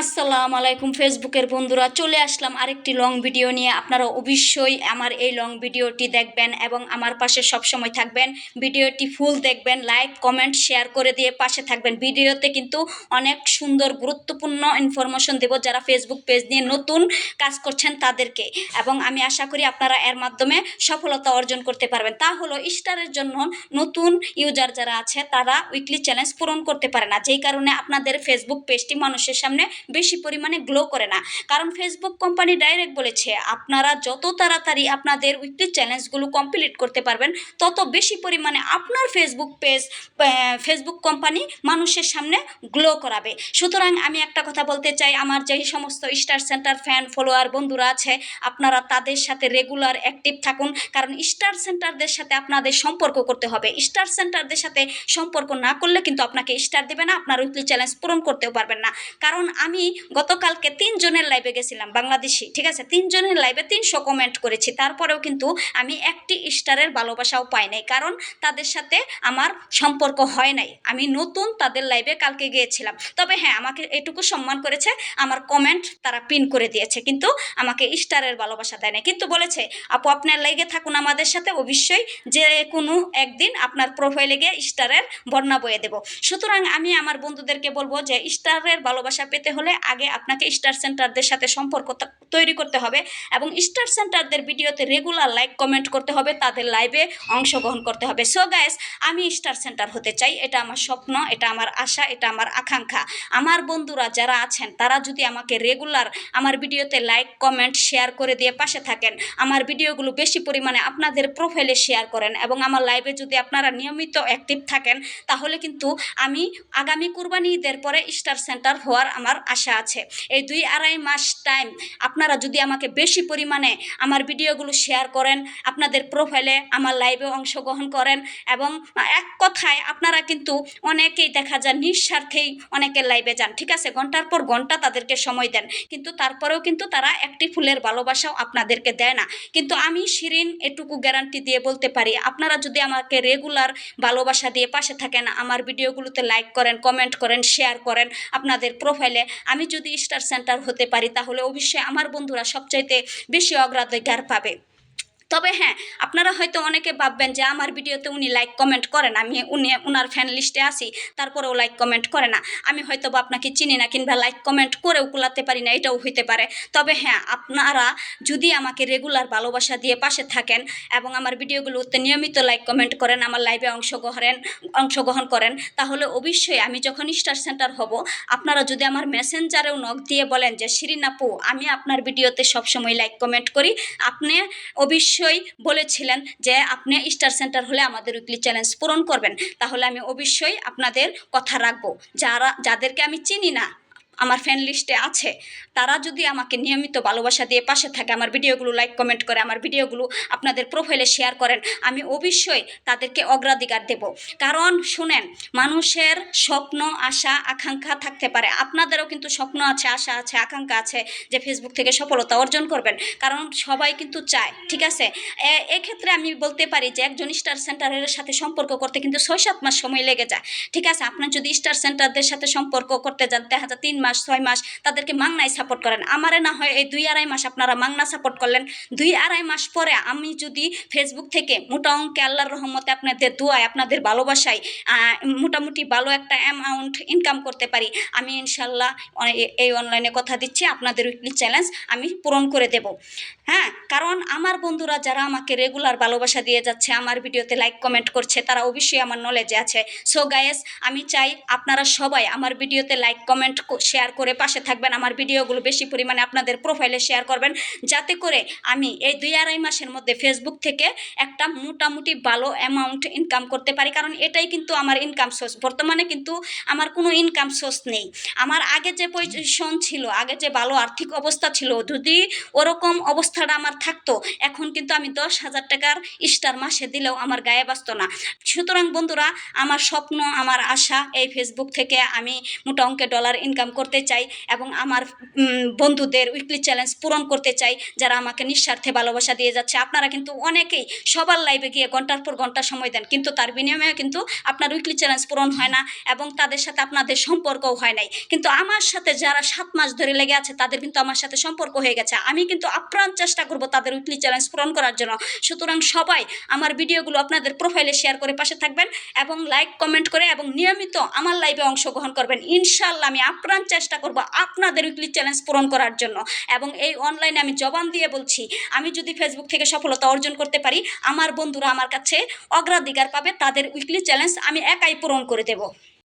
আসসালামু আলাইকুম ফেসবুকের বন্ধুরা, চলে আসলাম আরেকটি লং ভিডিও নিয়ে। আপনারা অবশ্যই আমার এই লং ভিডিওটি দেখবেন এবং আমার পাশে সবসময় থাকবেন। ভিডিওটি ফুল দেখবেন লাইক কমেন্ট শেয়ার করে দিয়ে পাশে থাকবেন। ভিডিওতে কিন্তু অনেক সুন্দর, গুরুত্বপূর্ণ ইনফরমেশন দেব যারা ফেসবুক পেজ নিয়ে নতুন কাজ করছেন তাদেরকে। এবং আমি আশা করি আপনারা এর মাধ্যমে সফলতা অর্জন করতে পারবেন। তা হলো স্টারের জন্য নতুন ইউজার যারা আছে, তারা উইকলি চ্যালেঞ্জ পূরণ করতে পারে না। যেই কারণে আপনাদের ফেসবুক পেজটি মানুষের সামনে বেশি পরিমাণে গ্লো করে না। কারণ ফেসবুক কোম্পানি ডাইরেক্ট বলেছে, আপনারা যত তাড়াতাড়ি আপনাদের উইকলি চ্যালেঞ্জগুলো কমপ্লিট করতে পারবেন, তত বেশি পরিমাণে আপনার ফেসবুক পেজ ফেসবুক কোম্পানি মানুষের সামনে গ্লো করাবে। সুতরাং আমি একটা কথা বলতে চাই, আমার যেই সমস্ত স্টার সেন্টার ফ্যান ফলোয়ার বন্ধুরা আছে, আপনারা তাদের সাথে রেগুলার অ্যাক্টিভ থাকুন, কারণ স্টার সেন্টারদের সাথে আপনাদের সম্পর্ক করতে হবে। স্টার সেন্টারদের সাথে সম্পর্ক না করলে কিন্তু আপনাকে স্টার দেবে না, আপনার উইকলি চ্যালেঞ্জ পূরণ করতেও পারবেন না। কারণ আমি গতকালকে তিনজনের লাইভে গেছিলাম বাংলাদেশি, ঠিক আছে? তিনজনের লাইভে তিনশো কমেন্ট করেছি। তারপরেও কিন্তু আমি একটি স্টারের ভালোবাসাও পাই নাই। কারণ তাদের সাথে আমার সম্পর্ক হয় নাই। আমি নতুন তাদের লাইভে কালকে গিয়েছিলাম। তবে হ্যাঁ আমাকে এটুকু সম্মান করেছে। আমার কমেন্ট তারা পিন করে দিয়েছে। কিন্তু আমাকে স্টারের ভালোবাসা দেয় না কিন্তু বলেছে, আপু, আপনার লাইগে থাকুন আমাদের সাথে। অবশ্যই যে কোনো একদিন আপনার প্রোফাইলে গিয়ে স্টারের বর্ণা বয়ে দেব। সুতরাং আমি আমার বন্ধুদেরকে বলব যে স্টারের ভালোবাসা পেতে হলে আগে আপনাকে স্টার সেন্টারদের সাথে সম্পর্ক তৈরি করতে হবে এবং স্টার সেন্টারদের ভিডিওতে রেগুলার লাইক কমেন্ট করতে হবে, তাদের লাইভে অংশগ্রহণ করতে হবে। সো গাইস আমি স্টার সেন্টার হতে চাই, এটা আমার স্বপ্ন, এটা আমার আশা, এটা আমার আকাঙ্ক্ষা। আমার বন্ধুরা যারা আছেন, তারা যদি আমাকে রেগুলার আমার ভিডিওতে লাইক কমেন্ট শেয়ার করে দিয়ে পাশে থাকেন, আমার ভিডিওগুলো বেশি পরিমাণে আপনাদের প্রোফাইলে শেয়ার করেন এবং আমার লাইভে যদি আপনারা নিয়মিত অ্যাক্টিভ থাকেন, তাহলে কিন্তু আমি আগামী কুরবানি ঈদের পরে স্টার সেন্টার হওয়ার আমার আশা আছে। এই দুই আড়াই মাস টাইম আপনারা যদি আমাকে বেশি পরিমাণে আমার ভিডিওগুলো শেয়ার করেন, আপনাদের প্রোফাইলে আমার লাইভে অংশগ্রহণ করেন এবং এক কথায় আপনারা কিন্তু অনেকেই দেখা যায় নিঃস্বার্থেই অনেকের লাইভে যান। ঠিক আছে? ঘণ্টার পর ঘণ্টা তাদেরকে সময় দেন। কিন্তু তারপরেও কিন্তু তারা একটি ফুলের ভালোবাসাও আপনাদেরকে দেয় না। কিন্তু আমি শিরিন এটুকু গ্যারান্টি দিয়ে বলতে পারি, আপনারা যদি আমাকে রেগুলার ভালোবাসা দিয়ে পাশে থাকেন, আমার ভিডিওগুলোতে লাইক করেন কমেন্ট করেন শেয়ার করেন, আপনাদের প্রোফাইলে আমি যদি স্টার সেন্টার হতে পারি তাহলে অবশ্যই আমার বন্ধুরা সবচাইতে বেশি অগ্রাধিকার পাবে। তবে হ্যাঁ আপনারা হয়তো অনেকে ভাববেন যে আমার ভিডিওতে উনি লাইক কমেন্ট করেন, আমি উনি ওনার ফ্যান লিস্টে আসি তারপরেও লাইক কমেন্ট করে না। আমি হয়তো বা আপনাকে চিনি না কিংবা লাইক কমেন্ট করেও কুলাতে পারি না, এটাও হইতে পারে। তবে হ্যাঁ আপনারা যদি আমাকে রেগুলার ভালোবাসা দিয়ে পাশে থাকেন এবং আমার ভিডিওগুলোতে নিয়মিত লাইক কমেন্ট করেন, আমার লাইভে অংশগ্রহণ অংশগ্রহণ করেন, তাহলে অবশ্যই আমি যখন স্টার সেন্টার হব, আপনারা যদি আমার মেসেঞ্জারেও নখ দিয়ে বলেন যে, শিরিন আপু, আমি আপনার ভিডিওতে সবসময় লাইক কমেন্ট করি, আপনি অবশ্যই বলেছিলেন যে আপনি স্টার সেন্টার হলে আমাদের উইকলি চ্যালেঞ্জ পূরণ করবেন। তাহলে আমি অবশ্যই আপনাদের কথা রাখব। যারা, যাদেরকে আমি চিনি না আমার ফ্যান লিস্টে আছে, তারা যদি আমাকে নিয়মিত ভালোবাসা দিয়ে পাশে থাকে, আমার ভিডিওগুলো লাইক কমেন্ট করে আমার ভিডিওগুলো আপনাদের প্রোফাইলে শেয়ার করেন, আমি অবশ্যই তাদেরকে অগ্রাধিকার দেব। কারণ শুনেন, মানুষের স্বপ্ন, আশা, আকাঙ্ক্ষা থাকতে পারে। আপনাদেরও কিন্তু স্বপ্ন আছে, আশা আছে, আকাঙ্ক্ষা আছে যে ফেসবুক থেকে সফলতা অর্জন করবেন। কারণ সবাই কিন্তু চায়, ঠিক আছে? এক্ষেত্রে আমি বলতে পারি যে একজন স্টার সেন্টারের সাথে সম্পর্ক করতে কিন্তু ছয় সাত মাস সময় লেগে যায়, ঠিক আছে? আপনার যদি স্টার সেন্টারদের সাথে সম্পর্ক করতে যান, দেখা যায় তিন মাস, ছয় মাস তাদেরকে মাংনায় সাপোর্ট করেন। আমারে না হয় এই দুই আড়াই মাস আপনারা মাংনা সাপোর্ট করলেন। দুই আড়াই মাস পরে আমি যদি ফেসবুক থেকে মোটা অঙ্কে আল্লাহর রহমতে আপনাদের দোয়ায়, আপনাদের ভালোবাসায় মোটামুটি ভালো একটা অ্যামাউন্ট ইনকাম করতে পারি, আমি ইনশাল্লাহ এই অনলাইনে কথা দিচ্ছি, আপনাদের উইকলি চ্যালেঞ্জ আমি পূরণ করে দেব। হ্যাঁ কারণ আমার বন্ধুরা যারা আমাকে রেগুলার ভালোবাসা দিয়ে যাচ্ছে, আমার ভিডিওতে লাইক কমেন্ট করছে, তারা অবশ্যই আমার নলেজে আছে। সো গায়েস আমি চাই আপনারা সবাই আমার ভিডিওতে লাইক কমেন্ট শেয়ার করে পাশে থাকবেন। আমার ভিডিওগুলো বেশি পরিমাণে আপনাদের প্রোফাইলে শেয়ার করবেন। যাতে করে আমি এই দুই আড়াই মাসের মধ্যে ফেসবুক থেকে একটা মোটামুটি ভালো অ্যামাউন্ট ইনকাম করতে পারি। কারণ এটাই কিন্তু আমার ইনকাম সোর্স বর্তমানে কিন্তু আমার কোনো ইনকাম সোর্স নেই। আমার আগে যে পজিশন ছিল, আগে যে ভালো আর্থিক অবস্থা ছিল, যদি ওরকম অবস্থাটা আমার থাকতো, এখন কিন্তু আমি দশ হাজার টাকার স্টার মাসে দিলেও আমার গায়ে বাঁচত না। সুতরাং বন্ধুরা, আমার স্বপ্ন, আমার আশা এই ফেসবুক থেকে আমি মোটা অঙ্কে ডলার ইনকাম করব। করতে চাই এবং আমার বন্ধুদের উইকলি চ্যালেঞ্জ পূরণ করতে চাই, যারা আমাকে নিঃস্বার্থে ভালোবাসা দিয়ে যাচ্ছে। আপনারা কিন্তু অনেকেই সবার লাইভে গিয়ে ঘণ্টার পর ঘণ্টা সময় দেন, কিন্তু তার বিনিময়ে কিন্তু আপনার উইকলি চ্যালেঞ্জ পূরণ হয় না এবং তাদের সাথে আপনাদের সম্পর্কও হয় নাই। কিন্তু আমার সাথে যারা সাত মাস ধরে লেগে আছে, তাদের কিন্তু আমার সাথে সম্পর্ক হয়ে গেছে। আমি কিন্তু আপ্রাণ চেষ্টা করব তাদের উইকলি চ্যালেঞ্জ পূরণ করার জন্য। সুতরাং সবাই আমার ভিডিওগুলো আপনাদের প্রোফাইলে শেয়ার করে পাশে থাকবেন এবং লাইক কমেন্ট করে এবং নিয়মিত আমার লাইভে অংশগ্রহণ করবেন। ইনশাল্লাহ আমি আপ্রাণ চেষ্টা করব আপনাদের উইকলি চ্যালেঞ্জ পূরণ করার জন্য। এবং এই অনলাইনে আমি জবান দিয়ে বলছি, আমি যদি ফেসবুক থেকে সফলতা অর্জন করতে পারি, আমার বন্ধুরা আমার কাছে অগ্রাধিকার পাবে, তাদের উইকলি চ্যালেঞ্জ আমি একাই পূরণ করে দেব।